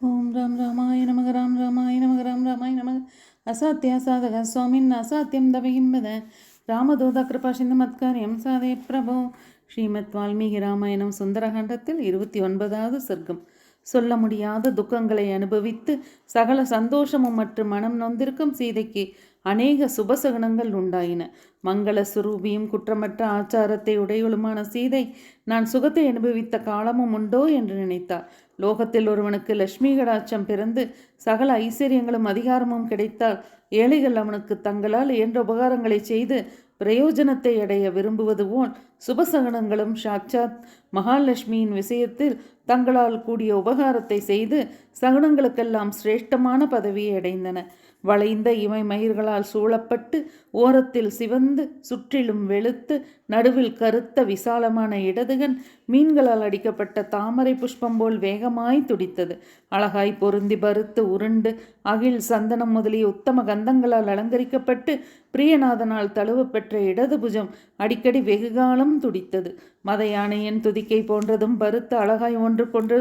ஓம் ராம் ராமாய நமக ராம் ராமாய நமக ராம் ராமாய நமக. அசாத்திய சாதக சுவாமின் அசாத்தியம் தவகிம்பத. ராமதூத கிருபா சிந்தமத்காரியம் சாதே பிரபு. ஸ்ரீமத் வால்மீகி ராமாயணம் சுந்தரகாண்டத்தில் இருபத்தி ஒன்பதாவது சர்க்கம். சொல்ல முடியாத துக்கங்களை அனுபவித்து சகல சந்தோஷமும் மற்றும் மனம் நொந்திருக்கும் சீதைக்கு அநேக சுபசகனங்கள் உண்டாயின. மங்கள சுரூபியும் குற்றமற்ற ஆச்சாரத்தை உடையவளுமான சீதை நான் சுகத்தை அனுபவித்த காலமும் உண்டோ என்று நினைத்தார் லோகத்தில் ஒருவனுக்கு லட்சுமி கடாட்சம் பிறந்து சகல ஐஸ்வர்யங்களும் அதிகாரமும் கிடைத்தால் ஏழைகள் அவனுக்கு தங்களால் இயன்ற உபகாரங்களை செய்து பிரயோஜனத்தை அடைய விரும்புவது போல் சுபசகனங்களும் சாட்சாத் மகாலட்சுமியின் விஷயத்தில் தங்களால் கூடிய உபகாரத்தை செய்து சகுனங்களுக்கெல்லாம் சிரேஷ்டமான பதவியை அடைந்தன. வளைந்த இமை மயிர்களால் சூழப்பட்டு ஓரத்தில் சிவந்து சுற்றிலும் வெளுத்து நடுவில் கருத்த விசாலமான இடதுகன் மீன்களால் அடிக்கப்பட்ட தாமரை புஷ்பம் போல் வேகமாய் துடித்தது. அழகாய் பொருந்தி பருத்து உருண்டு அகில் சந்தனம் முதலிய உத்தம கந்தங்களால் அலங்கரிக்கப்பட்டு பிரியநாதனால் தழுவ பெற்ற இடது புஜம் அடிக்கடி வெகுகாலம் துடித்தது. மத யானையின் துதிக்கை போன்றதும் பருத்த அழகாய் ஒன்று கொன்று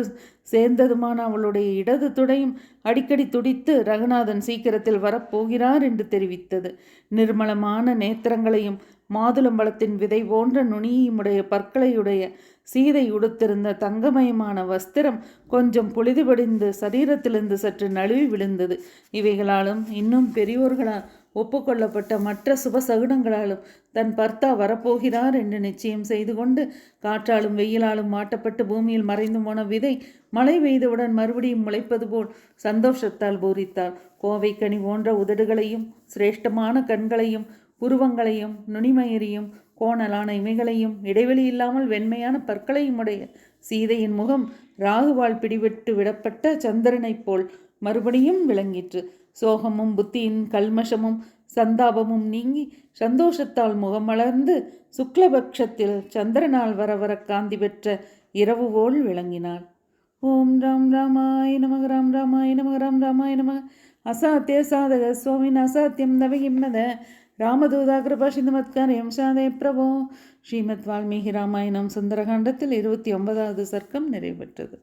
சேர்ந்ததுமான அவளுடைய இடது துடையும் அடிக்கடி துடித்து ரகுநாதன் சீக்கிரத்தில் வரப்போகிறார் என்று தெரிவித்தது. நிர்மலமான நேத்திரங்களையும் மாதுளம்பழத்தின் விதை போன்ற நுனியுடைய பற்களையுடைய சீதை உடுத்திருந்த தங்கமயமான வஸ்திரம் கொஞ்சம் பொழுதுபடிந்து சரீரத்திலிருந்து சற்று நழுவி விழுந்தது. இவைகளாலும் இன்னும் பெரியோர்களால் ஒப்புக்கொள்ளப்பட்ட மற்ற சுப சகுனங்களாலும் தன் பர்த்தா வரப்போகிறார் என்று நிச்சயம் செய்து கொண்டு காற்றாலும் வெயிலாலும் மாட்டப்பட்டு பூமியில் மறைந்து போன விதை மழை பெய்தவுடன் மறுபடியும் முளைப்பது போல் சந்தோஷத்தால் பூரித்தாள். கோவை கனி போன்ற உதடுகளையும் சிரேஷ்டமான கண்களையும் உருவங்களையும் நுனிமயிரையும் கோணலான இமைகளையும் இடைவெளி இல்லாமல் வெண்மையான பற்களையும் உடைய சீதையின் முகம் ராகுவால் பிடிவிட்டு விடப்பட்ட சந்திரனைப் போல் மறுபடியும் விளங்கிற்று. சோகமும் புத்தியின் கல்மஷமும் சந்தாபமும் நீங்கி சந்தோஷத்தால் முகமலர்ந்து சுக்லபக்ஷத்தில் சந்திரனால் வர வர காந்தி பெற்ற இரவு போல் விளங்கினாள். ஓம் ராம் ராமாய நமக ராம் ராமாய நமக ராம் ராமாய நமக. அசாத்திய சாதக சுவாமின் அசாத்தியம் நவகிம்மத ராமதூதா கிருபா சிந்துமத்காரியம் சாதே பிரபோ. ஸ்ரீமத் வால்மீகி ராமாயணம் சுந்தரகாண்டத்தில் இருபத்தி ஒன்பதாவது சர்க்கம் நிறைவேற்றது.